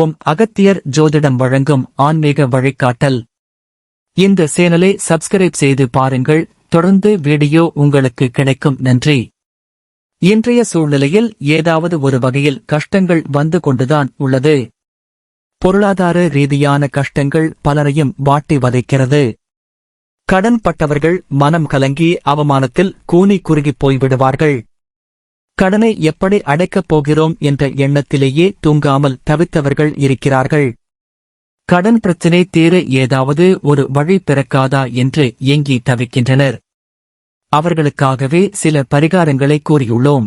உம் அகத்தியர் ஜோதிடம் வழங்கும் ஆன்மீக வழிகாட்டல். இந்த சேனலை சப்ஸ்கிரைப் செய்து பாருங்கள். தொடர்ந்து வீடியோ உங்களுக்கு கிடைக்கும். நன்றி. இன்றைய சூழ்நிலையில் ஏதாவது ஒரு வகையில் கஷ்டங்கள் வந்து கொண்டுதான் உள்ளது. பொருளாதார ரீதியான கஷ்டங்கள் பலரையும் வாட்டி வதைக்கிறது. கடன் பட்டவர்கள் மனம் கலங்கி அவமானத்தில் கூனி குறுகிப் போய்விடுவார்கள். கடனை எப்படி அடைக்கப் போகிறோம் என்ற எண்ணத்திலேயே தூங்காமல் தவித்தவர்கள் இருக்கிறார்கள். கடன் பிரச்சினை தீர ஏதாவது ஒரு வழி பிறக்காதா என்று ஏங்கி தவிக்கின்றனர். அவர்களுக்காகவே சில பரிகாரங்களை கூறியுள்ளோம்.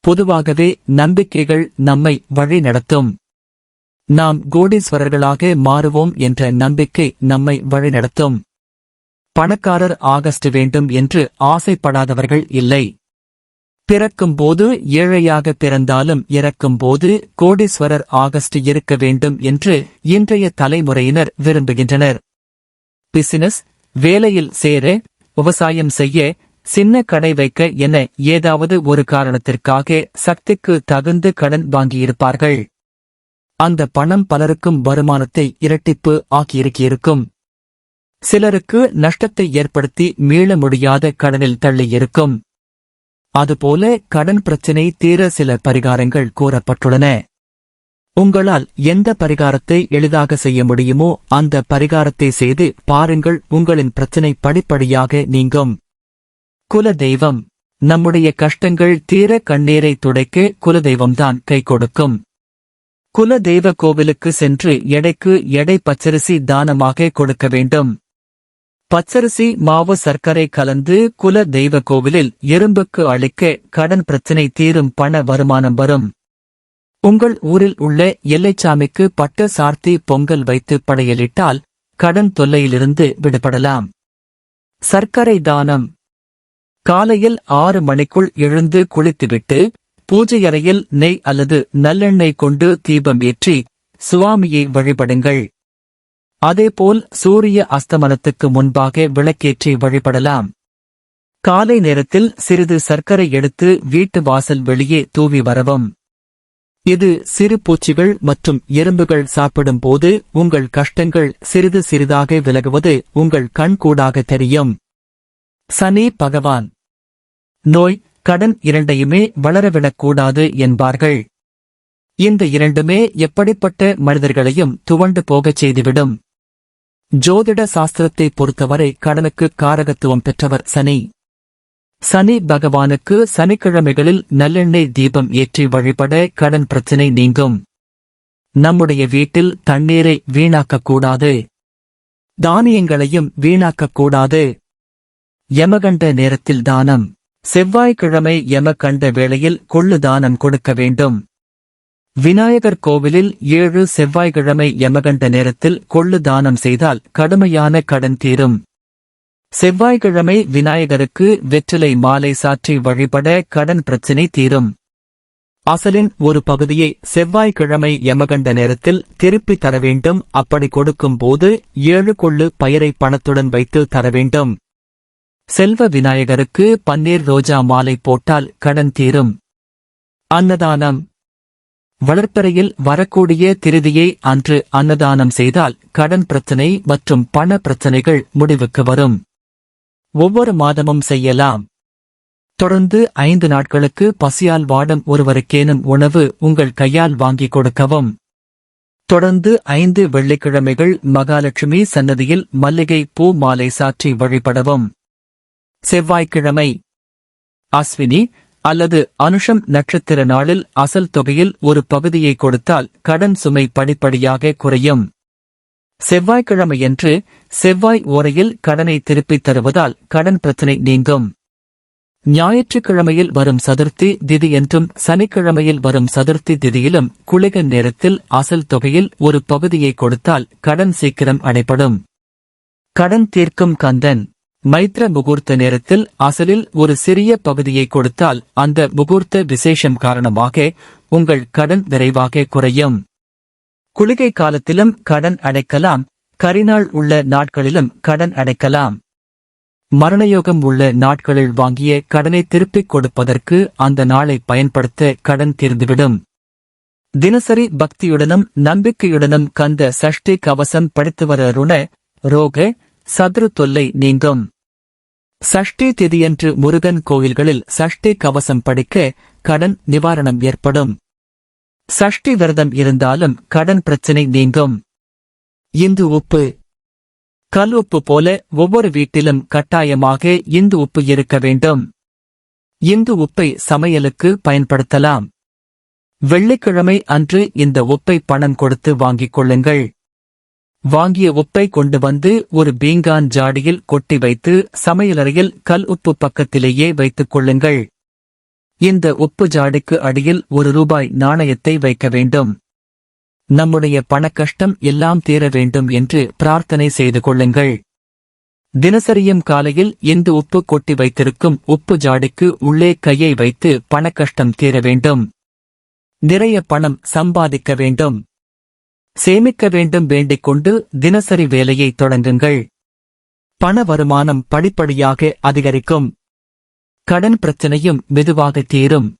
பொதுவாகவே நம்பிக்கைகள் நம்மை வழி நடத்தும். நாம் கோடீஸ்வரர்களாக மாறுவோம் என்ற நம்பிக்கை நம்மை வழிநடத்தும் பணக்காரர் ஆகஸ்ட் வேண்டும் என்று ஆசைப்படாதவர்கள் இல்லை. பிறக்கும்போது ஏழையாக பிறந்தாலும் இறக்கும்போது கோடீஸ்வரர் ஆகஸ்ட் இருக்க வேண்டும் என்று இன்றைய தலைமுறையினர் விரும்புகின்றனர். பிசினஸ் வேலையில் சேர விவசாயம் செய்ய சின்ன கடை வைக்க என ஏதாவது ஒரு காரணத்திற்காக சக்திக்கு தகுந்து கடன் வாங்கியிருப்பார்கள். அந்த பணம் பலருக்கும் வருமானத்தை இரட்டிப்பு ஆக்கியிருக்கியிருக்கும். சிலருக்கு நஷ்டத்தை ஏற்படுத்தி மீள முடியாத கடனில் தள்ளியிருக்கும். அதுபோல கடன் பிரச்சினை தீர சில பரிகாரங்கள் கூறப்பட்டுள்ளன. உங்களால் எந்த பரிகாரத்தை எளிதாக செய்ய முடியுமோ அந்த பரிகாரத்தை செய்து பாருங்கள் உங்களின் பிரச்சினை படிப்படியாக நீங்கும். குல தெய்வம் நம்முடைய கஷ்டங்கள் தீர கண்ணீரை துடைக்க குலதெய்வம்தான் கை கொடுக்கும். குல தெய்வ கோவிலுக்கு சென்று எடைக்கு எடை பச்சரிசி தானமாக கொடுக்க வேண்டும். பச்சரிசி மாவு சர்க்கரை கலந்து குல தெய்வ கோவிலில் எறும்புக்கு அளிக்க கடன் பிரச்சினை தீரும் பண வருமானம் வரும். உங்கள் ஊரில் உள்ள எல்லைச்சாமிக்கு பட்டு சார்த்தி பொங்கல் வைத்து படையலிட்டால் கடன் தொல்லையிலிருந்து விடுபடலாம். சர்க்கரை தானம். காலையில் ஆறு மணிக்குள் எழுந்து குளித்துவிட்டு பூஜை அறையில் நெய் அல்லது நல்லெண்ணெய் கொண்டு தீபம் ஏற்றி சுவாமியை வழிபடுங்கள். அதேபோல் சூரிய அஸ்தமனத்துக்கு முன்பாக விளக்கேற்றி வழிபடலாம். காலை நேரத்தில் சிறிது சர்க்கரை எடுத்து வீட்டு வாசல் வெளியே தூவி வரவும். இது சிறு பூச்சிகள் மற்றும் எறும்புகள் சாப்பிடும் போது உங்கள் கஷ்டங்கள் சிறிது சிறிதாக விலகுவது உங்கள் கண்கூடாக தெரியும். சனி பகவான். நோய் கடன் இரண்டையுமே வளரவிடக்கூடாது என்பார்கள். இந்த இரண்டுமே எப்படிப்பட்ட மனிதர்களையும் துவண்டு போகச் செய்துவிடும். ஜோதிட சாஸ்திரத்தை பொறுத்தவரை கடனுக்கு காரகத்துவம் பெற்றவர் சனி. சனி பகவானுக்கு சனிக்கிழமைகளில் நல்லெண்ணெய் தீபம் ஏற்றி வழிபட கடன் பிரச்சினை நீங்கும். நம்முடைய வீட்டில் தண்ணீரை வீணாக்கக்கூடாது. தானியங்களையும் வீணாக்கக்கூடாது. யமகண்ட நேரத்தில் தானம். செவ்வாய்க்கிழமை யமகண்ட வேளையில் கொள்ளு தானம் கொடுக்க வேண்டும். விநாயகர் கோவிலில் ஏழு செவ்வாய்க்கிழமை யமகண்ட நேரத்தில் கொள்ளு தானம் செய்தால் கடுமையான கடன் தீரும். செவ்வாய்க்கிழமை விநாயகருக்கு வெற்றிலை மாலை சாற்றி வழிபட கடன் பிரச்சினை தீரும். அசலின் ஒரு பகுதியை செவ்வாய்க்கிழமை யமகண்ட நேரத்தில் திருப்பி தர வேண்டும். அப்படி கொடுக்கும் போது ஏழு கொள்ளு பயிரை பணத்துடன் வைத்து தர வேண்டும். செல்வ விநாயகருக்கு பன்னீர் ரோஜா மாலை போட்டால் கடன் தீரும். அன்னதானம் வளர்ப்பறையில் வரக்கூடிய திருதியை அன்று அன்னதானம் செய்தால் கடன் பிரச்சனை மற்றும் பண பிரச்சனைகள் முடிவுக்கு வரும். ஒவ்வொரு மாதமும் செய்யலாம். தொடர்ந்து ஐந்து நாட்களுக்கு பசியால் வாடும் ஒருவருக்கேனும் உணவு உங்கள் கையால் வாங்கிக் கொடுக்கவும். தொடர்ந்து ஐந்து வெள்ளிக்கிழமைகள் மகாலட்சுமி சன்னதியில் மல்லிகை பூ மாலை சாற்றி வழிபடவும். செவ்வாய்க்கிழமை அஸ்வினி அல்லது அனுஷம் நட்சத்திர நாளில் அசல் தொகையில் ஒரு பகுதியை கொடுத்தால் கடன் சுமை படிப்படியாக குறையும். செவ்வாய்க்கிழமையன்று செவ்வாய் ஓரையில் கடனை திருப்பித் தருவதால் கடன் பிரச்சினை நீங்கும். ஞாயிற்றுக்கிழமையில் வரும் சதுர்த்தி திதி என்றும் சனிக்கிழமையில் வரும் சதுர்த்தி திதியிலும் குளிக நேரத்தில் அசல் தொகையில் ஒரு பகுதியை கொடுத்தால் கடன் சீக்கிரம் அடைப்படும் கடன் தீர்க்கும் கந்தன். மைத்ர முகூர்த்த நேரத்தில் அசலில் ஒரு சிறிய பகுதியை கொடுத்தால் அந்த முகூர்த்த விசேஷம் காரணமாக உங்கள் கடன் விரைவாக குறையும். குளிகை காலத்திலும் கடன் அடைக்கலாம். கரிநாள் உள்ள நாட்களிலும் கடன் அடைக்கலாம். மரணயோகம் உள்ள நாட்களில் வாங்கிய கடனை திருப்பிக் கொடுப்பதற்கு அந்த நாளை பயன்படுத்த கடன் தீர்ந்துவிடும். தினசரி பக்தியுடனும் நம்பிக்கையுடனும் கந்த சஷ்டி கவசம் படித்து வர ருண ரோக சத்ரு தொல்லை நீங்கும். சஷ்டி திதியன்று முருகன் கோயில்களில் சஷ்டி கவசம் படிக்க கடன் நிவாரணம் ஏற்படும். சஷ்டி விரதம் இருந்தாலும் கடன் பிரச்சனை நீங்கும். இந்து உப்பு. கல் உப்பு போல ஒவ்வொரு வீட்டிலும் கட்டாயமாக இந்து உப்பு இருக்க வேண்டும். இந்து உப்பை சமையலுக்கு பயன்படுத்தலாம். வெள்ளிக்கிழமை அன்று இந்த உப்பை பணம் கொடுத்து வாங்கிக் கொள்ளுங்கள். வாங்கிய உப்பை கொண்டு வந்து ஒரு பீங்கான் ஜாடியில் கொட்டி வைத்து சமையலறையில் கல் உப்பு பக்கத்திலேயே வைத்துக் கொள்ளுங்கள். இந்த உப்பு ஜாடிக்கு அடியில் ஒரு ரூபாய் நாணயத்தை வைக்க வேண்டும். நம்முடைய பணக்கஷ்டம் எல்லாம் தீர வேண்டும் என்று பிரார்த்தனை செய்து கொள்ளுங்கள். தினசரியும் காலையில் இந்த உப்பு கொட்டி வைத்திருக்கும் உப்பு ஜாடிக்கு உள்ளே கையை வைத்து பணக்கஷ்டம் தீர வேண்டும். நிறைய பணம் சம்பாதிக்க வேண்டும். சேமிக்க வேண்டும் வேண்டிக் கொண்டு தினசரி வேலையை தொடங்குங்கள். பண வருமானம் படிப்படியாக அதிகரிக்கும். கடன் பிரச்சனையும் மெதுவாக தீரும்.